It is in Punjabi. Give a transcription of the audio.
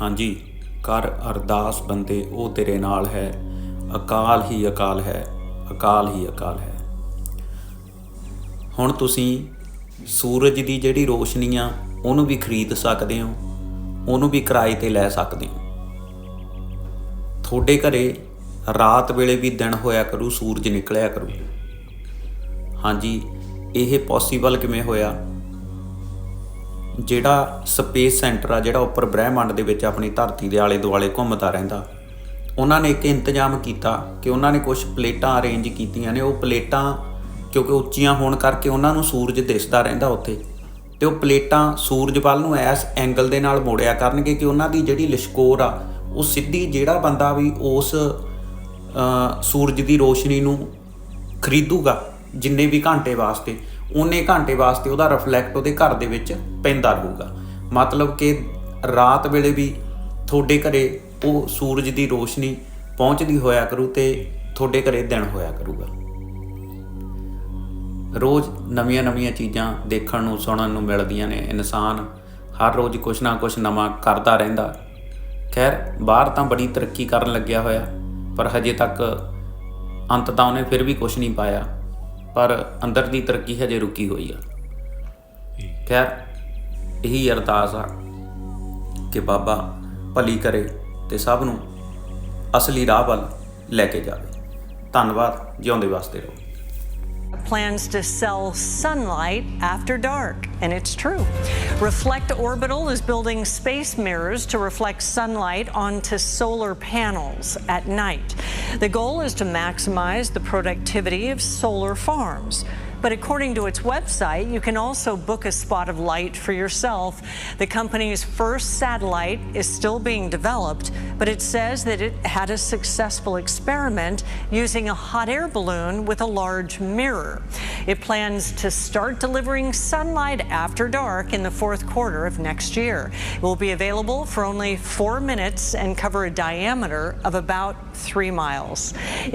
ਹਾਂਜੀ, ਕਰ ਅਰਦਾਸ ਬੰਦੇ, ਉਹ ਤੇਰੇ ਨਾਲ ਹੈ। ਅਕਾਲ ਹੀ ਅਕਾਲ ਹੈ, ਅਕਾਲ ਹੀ ਅਕਾਲ ਹੈ। ਹੁਣ ਤੁਸੀਂ ਸੂਰਜ ਦੀ ਜਿਹੜੀ ਰੋਸ਼ਨੀ ਆ, ਉਹਨੂੰ ਵੀ ਖਰੀਦ ਸਕਦੇ ਹੋ, ਉਹਨੂੰ ਵੀ ਕਿਰਾਏ ਤੇ ਲੈ ਸਕਦੇ ਹੋ। ਤੁਹਾਡੇ ਘਰੇ ਰਾਤ ਵੇਲੇ ਵੀ ਦਿਨ ਹੋਇਆ ਕਰੂ, ਸੂਰਜ ਨਿਕਲਿਆ ਕਰੂ। ਹਾਂਜੀ, ਇਹ ਪੋਸੀਬਲ ਕਿਵੇਂ ਹੋਇਆ? ਜਿਹੜਾ ਸਪੇਸ ਸੈਂਟਰ ਆ, ਜਿਹੜਾ ਉੱਪਰ ਬ੍ਰਹਿਮੰਡ ਦੇ ਵਿੱਚ ਆਪਣੀ ਧਰਤੀ ਦੇ ਆਲੇ ਦੁਆਲੇ ਘੁੰਮਦਾ ਰਹਿੰਦਾ, ਉਹਨਾਂ ਨੇ ਇੱਕ ਇੰਤਜ਼ਾਮ ਕੀਤਾ ਕਿ ਉਹਨਾਂ ਨੇ ਕੁਝ ਪਲੇਟਾਂ ਅਰੇਂਜ ਕੀਤੀਆਂ ਨੇ। ਉਹ ਪਲੇਟਾਂ ਕਿਉਂਕਿ ਉੱਚੀਆਂ ਹੋਣ ਕਰਕੇ ਉਹਨਾਂ ਨੂੰ ਸੂਰਜ ਦਿਸਦਾ ਰਹਿੰਦਾ ਉੱਥੇ ਤੇ ਉਹ ਪਲੇਟਾਂ ਸੂਰਜ ਵੱਲ ਨੂੰ ਐਸ ਐਂਗਲ ਦੇ ਨਾਲ ਮੋੜਿਆ ਕਰਨਗੇ ਕਿ ਉਹਨਾਂ ਦੀ ਜਿਹੜੀ ਲਿਸ਼ਕੋਰ ਆ, ਉਹ ਸਿੱਧੀ ਜਿਹੜਾ ਬੰਦਾ ਵੀ ਉਸ ਸੂਰਜ ਦੀ ਰੋਸ਼ਨੀ ਨੂੰ ਖਰੀਦੂਗਾ ਜਿੰਨੇ ਵੀ ਘੰਟੇ ਵਾਸਤੇ। ਉਹਨੇ ਘੰਟੇ ਵਾਸਤੇ ਉਹਦਾ ਰਿਫਲੈਕਟ ਉਹਦੇ ਘਰ ਦੇ ਵਿੱਚ ਪੈਂਦਾ ਰਹੂਗਾ। ਮਤਲਬ ਕਿ ਰਾਤ ਵੇਲੇ ਵੀ ਤੁਹਾਡੇ ਘਰੇ ਉਹ ਸੂਰਜ ਦੀ ਰੋਸ਼ਨੀ ਪਹੁੰਚਦੀ ਹੋਇਆ ਕਰੂ ਤੇ ਤੁਹਾਡੇ ਘਰੇ ਦਿਨ ਹੋਇਆ ਕਰੂਗਾ। ਰੋਜ਼ ਨਵੀਆਂ-ਨਵੀਆਂ ਚੀਜ਼ਾਂ ਦੇਖਣ ਨੂੰ, ਸੁਣਨ ਨੂੰ ਮਿਲਦੀਆਂ ਨੇ। ਇਨਸਾਨ ਹਰ ਰੋਜ਼ ਕੁਛ ਨਾ ਕੁਛ ਨਵਾਂ ਕਰਦਾ ਰਹਿੰਦਾ। ਖੈਰ, ਬਾਹਰ ਤਾਂ ਬੜੀ ਤਰੱਕੀ ਕਰਨ ਲੱਗਿਆ ਹੋਇਆ, ਪਰ ਹਜੇ ਤੱਕ ਅੰਤ ਤਾਂ ਉਹਨੇ ਫਿਰ ਵੀ ਕੁਛ ਨਹੀਂ ਪਾਇਆ। ਪਰ ਅੰਦਰ ਦੀ ਤਰੱਕੀ ਹਜੇ ਰੁਕੀ ਹੋਈ ਆ। ਖੈਰ, ਇਹੀ ਅਰਦਾਸ ਆ ਕਿ ਬਾਬਾ ਭਲੀ ਕਰੇ ਤੇ ਸਭ ਨੂੰ ਅਸਲੀ ਰਾਹ ਵੱਲ ਲੈ ਕੇ ਜਾਵੇ। ਧੰਨਵਾਦ, ਜਿਉਂਦੇ ਵਾਸਤੇ ਰਹੋ। Plans to sell sunlight after dark, and it's true. Reflect Orbital is building space mirrors to reflect sunlight onto solar panels at night. The goal is to maximize the productivity of solar farms. But according to its website, you can also book a spot of light for yourself. The company's first satellite is still being developed, but it says that it had a successful experiment using a hot air balloon with a large mirror. It plans to start delivering sunlight after dark in the fourth quarter of next year. It will be available for only four minutes and cover a diameter of about three miles. If